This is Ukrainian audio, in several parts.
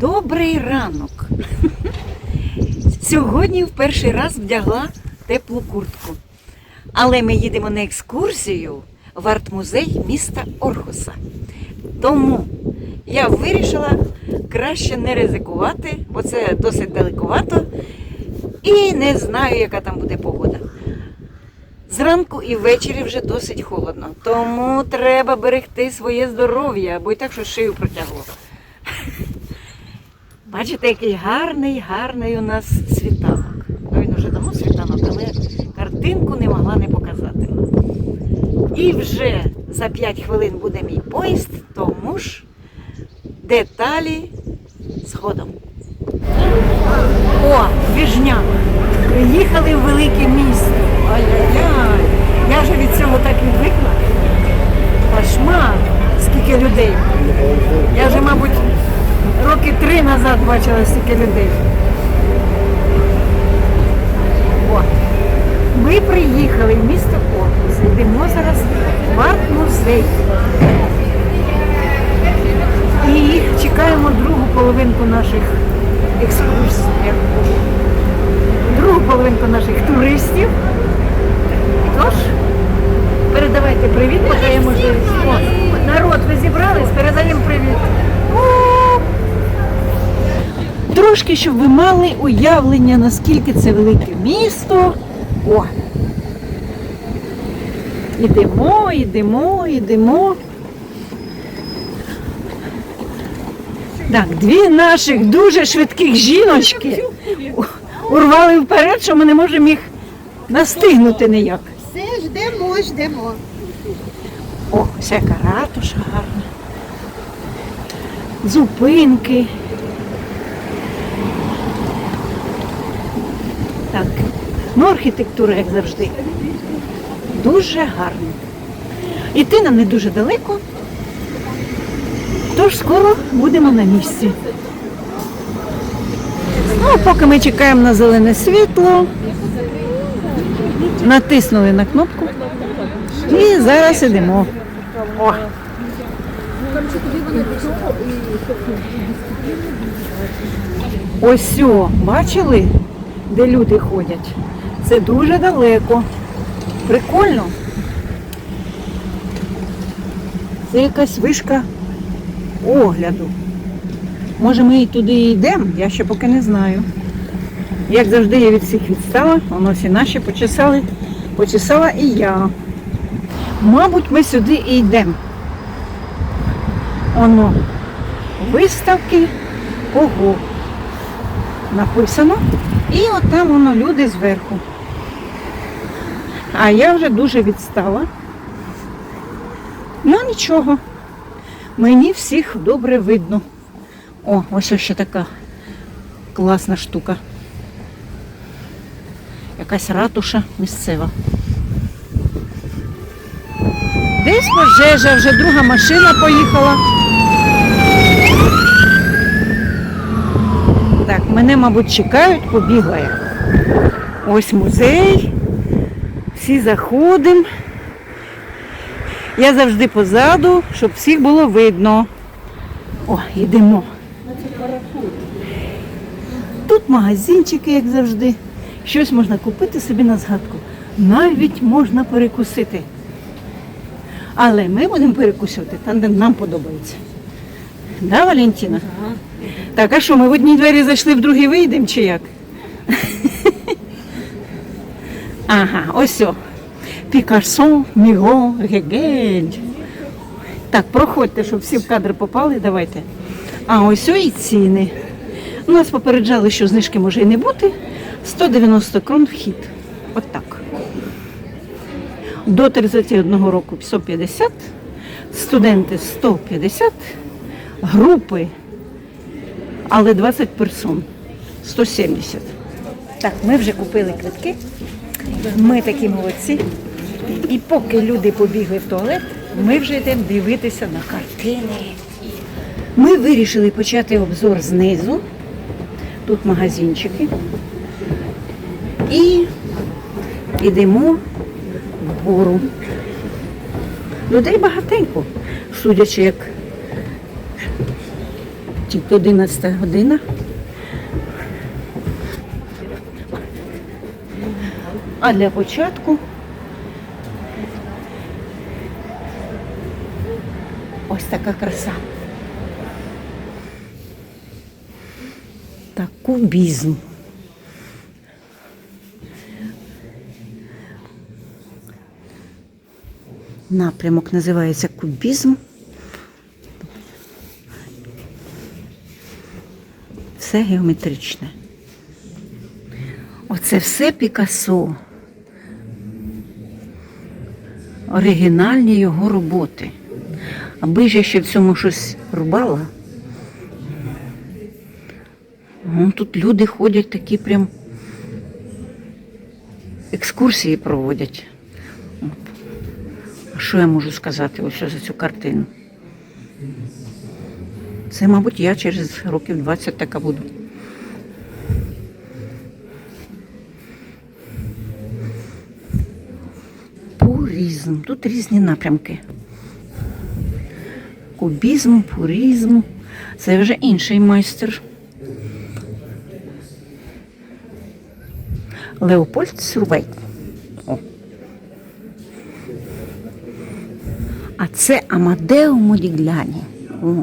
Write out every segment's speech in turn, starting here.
Добрий ранок. Сьогодні в перший раз вдягла теплу куртку. Але ми їдемо на екскурсію в арт-музей міста Орхуса. Тому я вирішила краще не ризикувати, бо це досить далекувато. І не знаю, яка там буде погода. Зранку і ввечері вже досить холодно. Тому треба берегти своє здоров'я, бо і так що шию протягло. Бачите, який гарний, гарний у нас світанок. Ну, він вже давно світанок, але картинку не могла не показати. І вже за 5 хвилин буде мій поїзд, тому ж деталі згодом. О, Віжняк. Приїхали в велике місто. Ай-яй-яй. Я вже від цього так відвикла. Кошмар, скільки людей. Я вже, мабуть, роки три назад бачила стільки людей. О, ми приїхали в місто Орхус. Йдемо зараз в арт-музей. І чекаємо другу половинку наших екскурсій. Другу половинку наших туристів. Тож, передавайте привіт, поки є можливість. Народ, ви зібрались, передаємо привіт. Трошки, щоб ви мали уявлення, наскільки це велике місто. О! Ідемо, ідемо, ідемо. Так, дві наших дуже швидких жіночки урвали вперед, що ми не можемо їх настигнути ніяк. Все, ждемо, ждемо. О, ось яка ратуша гарна. Зупинки. Так. Ну, архітектура, як завжди. Дуже гарна. Іти нам не дуже далеко. Тож скоро будемо на місці. Ну, а поки ми чекаємо на зелене світло, натиснули на кнопку. І зараз ідемо. О. Ось о, бачили, де люди ходять? Це дуже далеко. Прикольно. Це якась вишка огляду. Може ми і туди і йдемо, я ще поки не знаю. Як завжди, я від всіх відстала, воно всі наші почесали, почесала і я. Мабуть, ми сюди і йдемо. Оно виставки ого написано. І от там воно люди зверху. А я вже дуже відстала. Ну нічого. Мені всіх добре видно. О, ось ще така класна штука. Якась ратуша місцева. Десь пожежа, вже друга машина поїхала. Так, мене, мабуть, чекають, побігла я. Ось музей. Всі заходимо. Я завжди позаду, щоб всіх було видно. О, йдемо. Тут магазинчики, як завжди. Щось можна купити собі на згадку. Навіть можна перекусити. Але ми будемо перекусувати там, де нам подобається. Да, Валентина? Так, а що, ми в одній двері зайшли, в другій вийдемо чи як? Ага, ось о. Пікассо, Міго, Гегель. Так, проходьте, щоб всі в кадр попали, давайте. А ось о і ціни. У нас попереджали, що знижки може і не бути. 190 крон вхід. От так. До 31 року 150, студенти 150, групи, але 20 персон 170. Так, ми вже купили квитки. Ми такі молодці. І поки люди побігли в туалет, ми вже йдемо дивитися на картини. Ми вирішили почати обзор знизу. Тут магазинчики. І йдемо вгору. Людей багатенько, судячи як Тільки 11 година. А для початку ось така краса. Та кубізм. Напрямок називається кубізм. Все геометричне. Оце все Пікассо. Оригінальні його роботи. Аби ж я ще в цьому щось рубала. Ну, тут люди ходять такі прям екскурсії проводять. А що я можу сказати ось за цю картину? Це, мабуть, я через років 20 така буду. Пуризм. Тут різні напрямки. Кубізм, пуризм. Це вже інший майстер. Леопольд Сюрвей. О. А це Амадео Модігляні. О.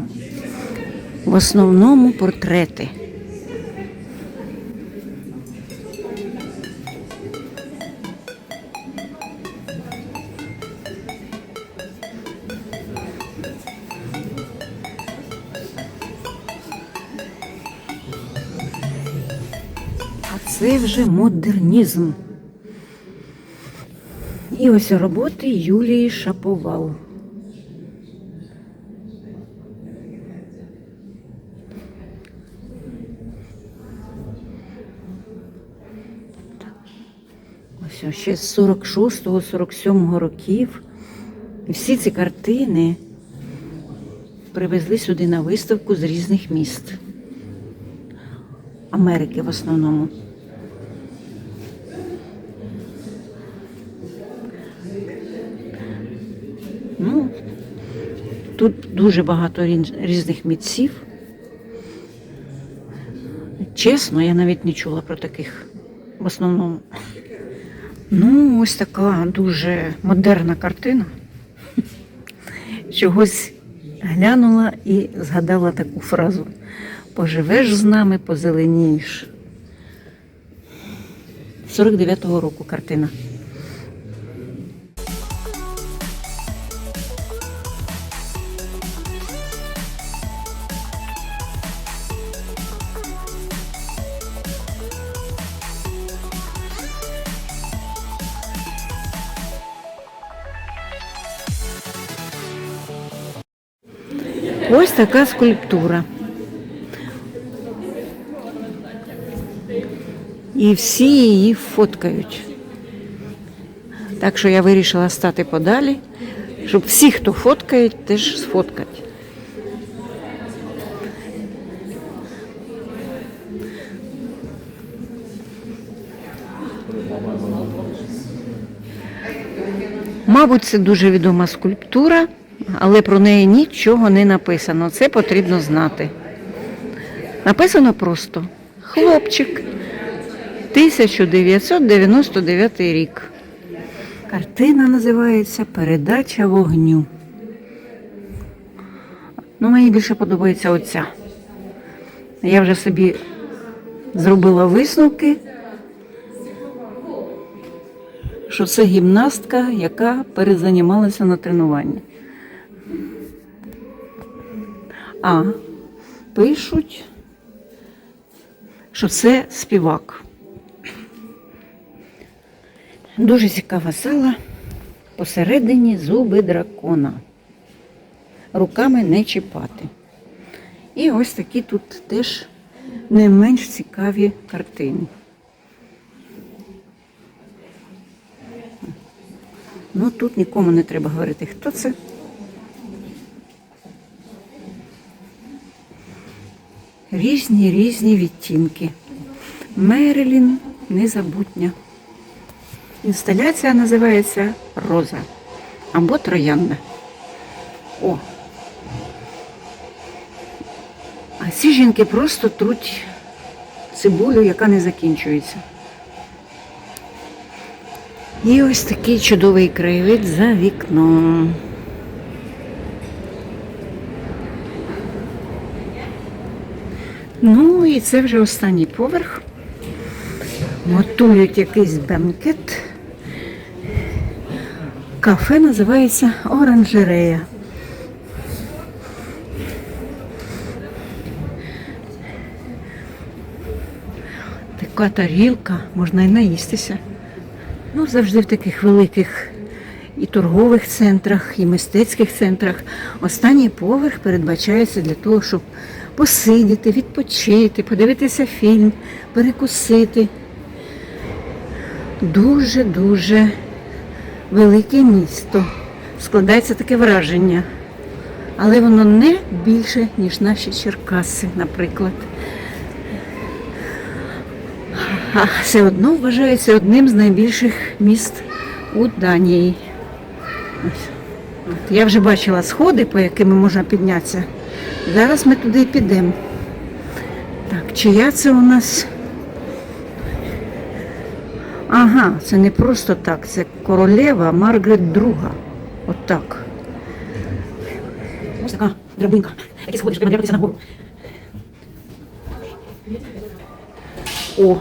В основному портрети. Це вже модернізм. І ось роботи Юлії Шаповал. Ось ще з 46-го, 47-го років. Всі ці картини привезли сюди на виставку з різних міст. Америки в основному. Ну, тут дуже багато різних митців. Чесно, я навіть не чула про таких в основному. Ну, ось така дуже модерна картина. Чогось глянула і згадала таку фразу: Поживеш з нами, позеленієш. 49-го року картина. Ось така скульптура. І всі її фоткають. Так що я вирішила стати подалі, щоб всі, хто фоткають, теж сфоткати. Мабуть, це дуже відома скульптура, але про неї нічого не написано. Це потрібно знати. Написано просто хлопчик 1999 рік. Картина називається Передача вогню. Ну, мені більше подобається оця. Я вже собі зробила висновки, що це гімнастка, яка перезанімалася на тренуванні. А пишуть, що це співак. Дуже цікава зала. Посередині зуби дракона. Руками не чіпати. І ось такі тут теж не менш цікаві картини. Ну тут нікому не треба говорити, хто це. Різні різні відтінки. Мерилін незабутня. Інсталяція називається Роза або Троянда. О. А ці жінки просто труть цибулю, яка не закінчується. І ось такий чудовий краєвид за вікном. Ну і це вже останній поверх. Готують якийсь бенкет. Кафе називається Оранжерея. Така тарілка, можна і наїстися. Ну, завжди в таких великих і торгових центрах, і мистецьких центрах. Останній поверх передбачається для того, щоб посидіти, відпочити, подивитися фільм, перекусити. Дуже-дуже велике місто. Складається таке враження. Але воно не більше, ніж наші Черкаси, наприклад. А все одно вважається одним з найбільших міст у Данії. От, Я вже бачила сходи, по яким можна піднятися. Зараз ми туди підемо. Так, чия це у нас? Ага, це не просто так, це королева Маргарет II. От так. Ось така драбинка. Які сходиш, треба дивитися нагору. О,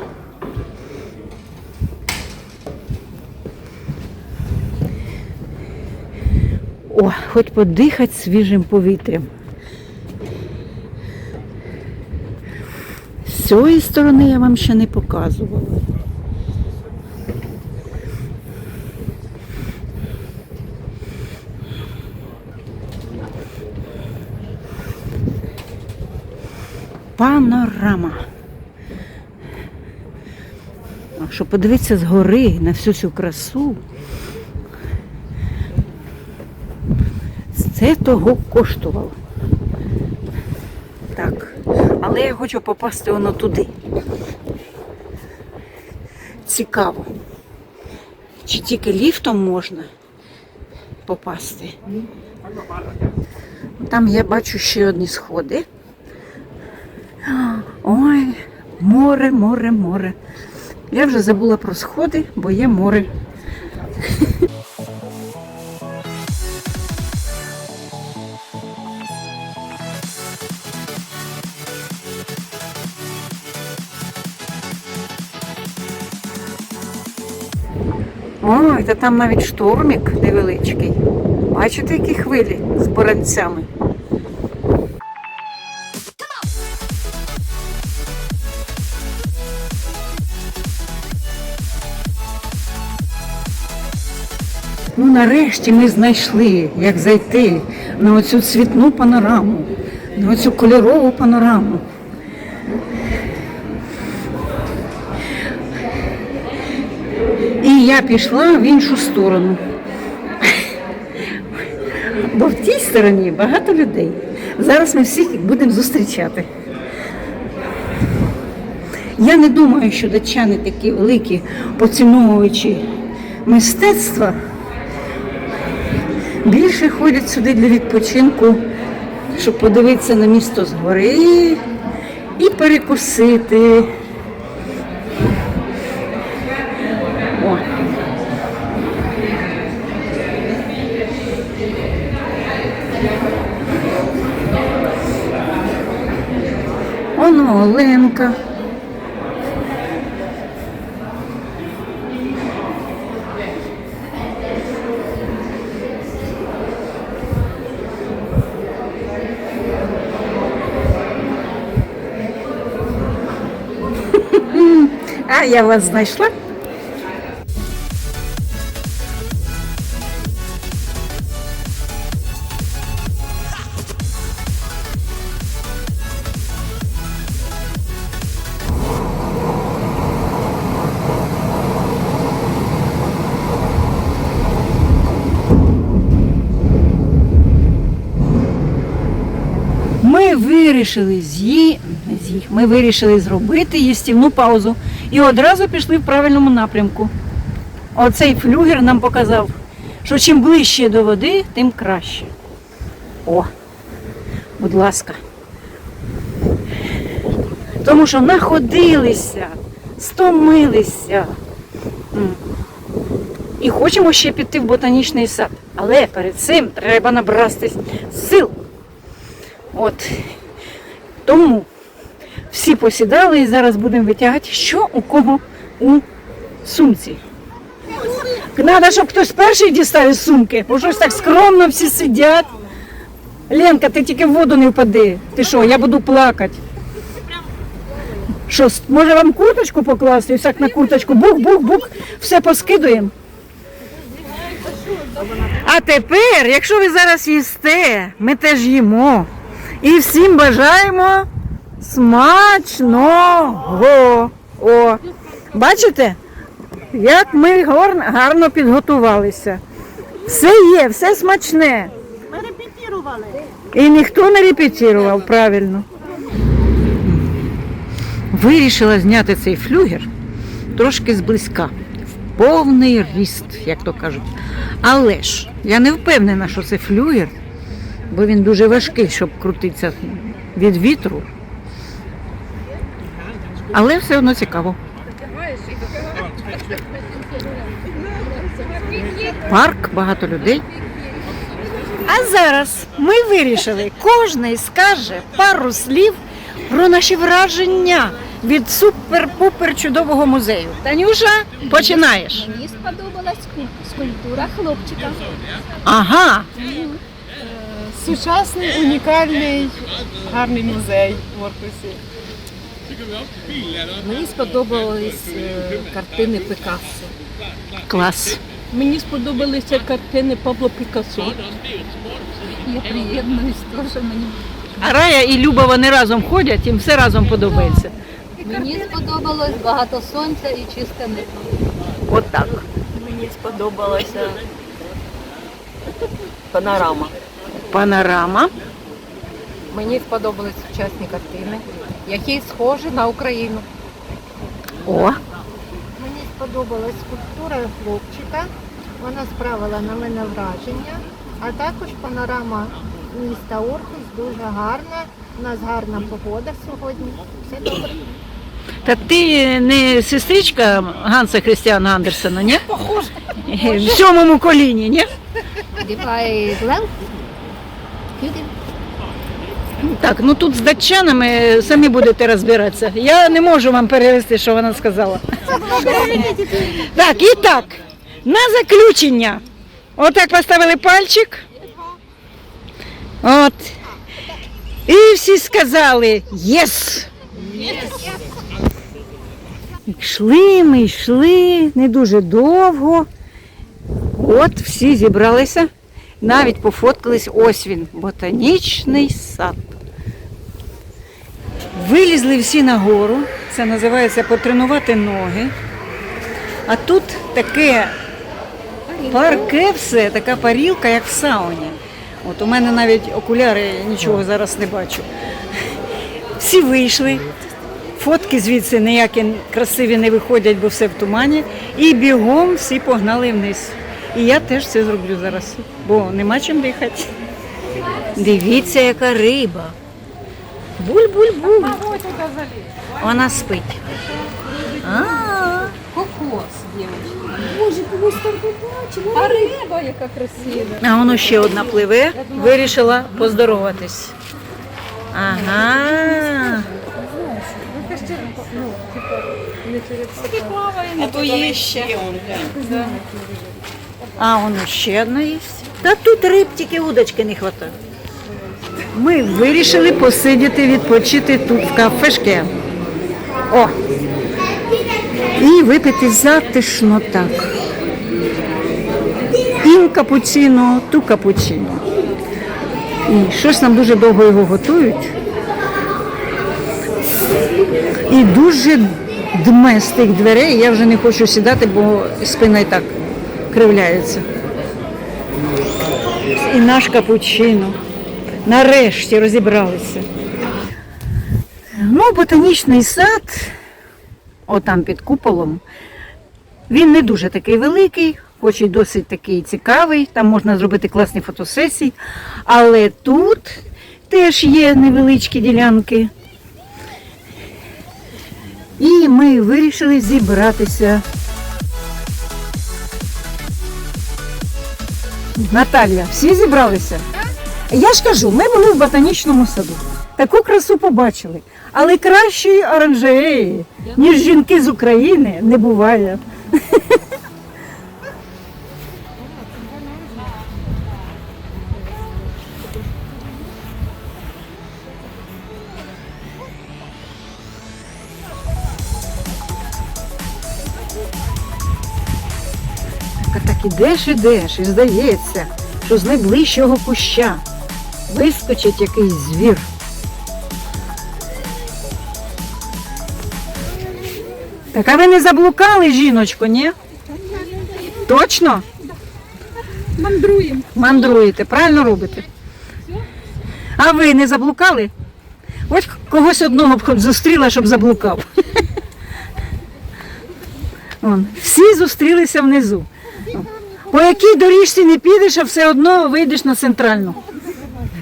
О, хоч подихати свіжим повітрям. Цієї сторони я вам ще не показувала. Панорама. А щоб подивитися згори на всю цю красу, це того коштувало. Так, але я хочу попасти воно туди. Цікаво. Чи тільки ліфтом можна попасти? Там я бачу ще одні сходи. Ой, море, море, море. Я вже забула про сходи, бо є море. Ой, та там навіть штормік невеличкий. Бачите, які хвилі з боранцями? Ну, нарешті ми знайшли, як зайти на оцю цвітну панораму, на оцю кольорову панораму. Я пішла в іншу сторону. Бо в тій стороні багато людей. Зараз ми всіх будемо зустрічати. Я не думаю, що датчани такі великі поціновувачі мистецтва. Більше ходять сюди для відпочинку, щоб подивитися на місто згори і перекусити. Я вас знайшла. Вирішили з'ї... не. Ми вирішили зробити їстівну паузу і одразу пішли в правильному напрямку. Оцей флюгер нам показав, що чим ближче до води, тим краще. О, будь ласка. Тому що находилися, стомилися. І хочемо ще піти в ботанічний сад. Але перед цим треба набратись сил. От. Тому всі посідали і зараз будемо витягати, що у кого у сумці. Треба, щоб хтось перший дістав із сумки, бо щось так скромно всі сидять. Ленка, ти тільки в воду не впади. Ти що, я буду плакати. Що, може вам курточку покласти? І так на курточку. Бух-бух-бух, все поскидуємо. А тепер, якщо ви зараз їсте, ми теж їмо. І всім бажаємо смачного. О, бачите, як ми гарно, підготувалися. Все є, все смачне. Ми репетирували. І ніхто не репетирував правильно. Вирішила зняти цей флюгер трошки зблизька, в повний ріст, як то кажуть. Але ж я не впевнена, що це флюгер, бо він дуже важкий, щоб крутитися від вітру. Але все одно цікаво. Парк, багато людей. А зараз ми вирішили, кожний скаже пару слів про наші враження від супер-пупер чудового музею. Танюша, починаєш. Мені сподобалась скульптура хлопчика. Ага, Сучасний, унікальний, гарний музей в Оркусі. Мені сподобались е, картини Пикассо. клас. Мені сподобалися картини Пабло Пікассо. Я приєднуюсь теж мені. А Рая і Люба вони разом ходять, їм все разом подобається. Мені сподобалось багато сонця і чисте небо. От так. Мені сподобалася панорама. Панорама. Мені сподобались сучасні картини, які схожі на Україну. О, Мені сподобалась скульптура хлопчика. Вона справила на мене враження. А також панорама міста Орхус дуже гарна. У нас гарна погода сьогодні. Все добре. та ти не сестричка Ганса Христіана Андерсена, ні? Похоже. В сьомому коліні, ні? Діпай Глен. Так, ну тут з датчанами самі будете розбиратися. Я не можу вам перевести, що вона сказала. Так, і так, на заключення. Отак поставили пальчик. От. І всі сказали єс. Йшли ми, йшли не дуже довго. От всі зібралися, навіть пофоткались. Ось він, ботанічний сад. Вилізли всі на гору, це називається потренувати ноги. А тут таке парке все, така парілка, як в сауні. От у мене навіть окуляри нічого зараз не бачу. Всі вийшли, фотки звідси ніякі красиві не виходять, бо все в тумані. І бігом всі погнали вниз. І я теж це зроблю зараз, бо нема чим дихати. Дивіться, яка риба. Буль-буль-буль. Вона спить. А, А риба, яка красива. а воно ще одна пливе, вирішила поздороватись. Ага. А то є ще. А, воно ще одна є. Та тут риб тільки удочки не вистачає. Ми вирішили посидіти, відпочити тут в кафешці. О! І випити затишно так. Ін капучино, ту капучино. І щось нам дуже довго його готують. І дуже дме з тих дверей. Я вже не хочу сідати, бо спина і так кривляється. І наш капучино. Нарешті розібралися. Ну, ботанічний сад, отам під куполом, він не дуже такий великий, хоч і досить такий цікавий, там можна зробити класні фотосесії. Але тут теж є невеличкі ділянки. І ми вирішили зібратися. Наталія, всі зібралися? Я ж кажу, ми були в ботанічному саду. Таку красу побачили. Але кращої оранжереї, ніж жінки з України, не буває. Так, ідеш, ідеш, і здається, що з найближчого куща вискочить якийсь звір. Так а ви не заблукали, жіночко, ні? Точно? Мандруємо. Мандруєте, правильно робите? А ви не заблукали? Ось когось одного б хоч зустріла, щоб заблукав. Вон, всі зустрілися внизу. По якій доріжці не підеш, а все одно вийдеш на центральну.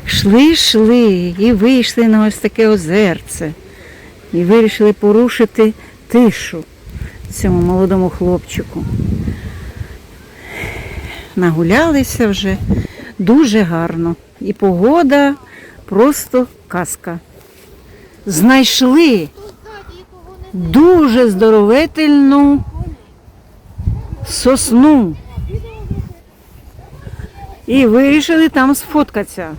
Йшли, йшли і вийшли на ось таке озерце. І вирішили порушити тишу цьому молодому хлопчику. Нагулялися вже дуже гарно. І погода просто казка. Знайшли дуже здоровительну сосну. І вирішили там сфоткатися.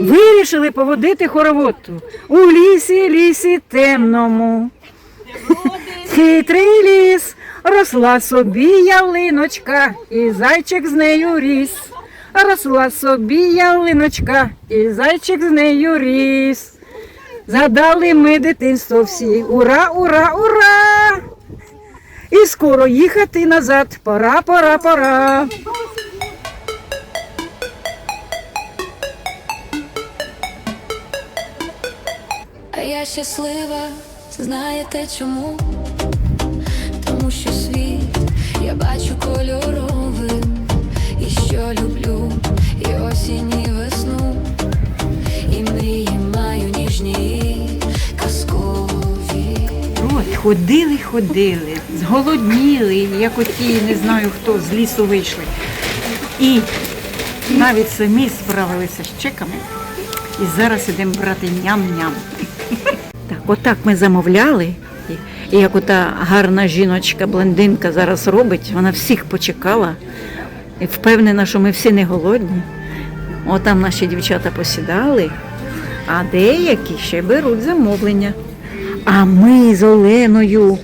Вирішили поводити хороводку. У лісі, лісі темному. Хитрий ліс, росла собі ялиночка, і зайчик з нею ріс. Росла собі ялиночка, і зайчик з нею ріс. Згадали ми дитинство всі. Ура, ура, ура! І скоро їхати назад. Пора, пора, пора. Я щаслива, знаєте чому? Тому що світ я бачу кольоровим, і що люблю, і осінь, і весну, і мрії маю ніжні, казкові. От, ходили, ходили, зголодніли, як оті, не знаю хто, з лісу вийшли. І навіть самі справилися з чеками. І зараз ідемо брати ням-ням. Так, отак ми замовляли. І, як ота гарна жіночка, блондинка зараз робить, вона всіх почекала і впевнена, що ми всі не голодні. Отам наші дівчата посідали, а деякі ще беруть замовлення. А ми з Оленою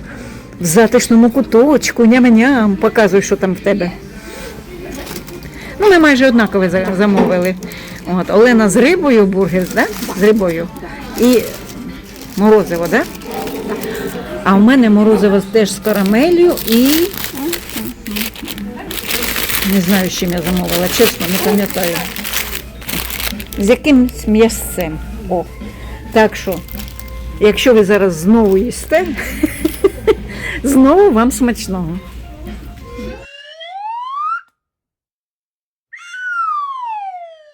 в затишному куточку, ням-ням, показуй, що там в тебе. Ну, ми майже однакове замовили. От, Олена з рибою, бургер, да? з рибою. І морозиво, да? А в мене морозиво теж з карамелью і. Не знаю, з чим я замовила, чесно, не пам'ятаю. З якимсь м'ясцем. О. Так що, якщо ви зараз знову їсте, знову вам смачного.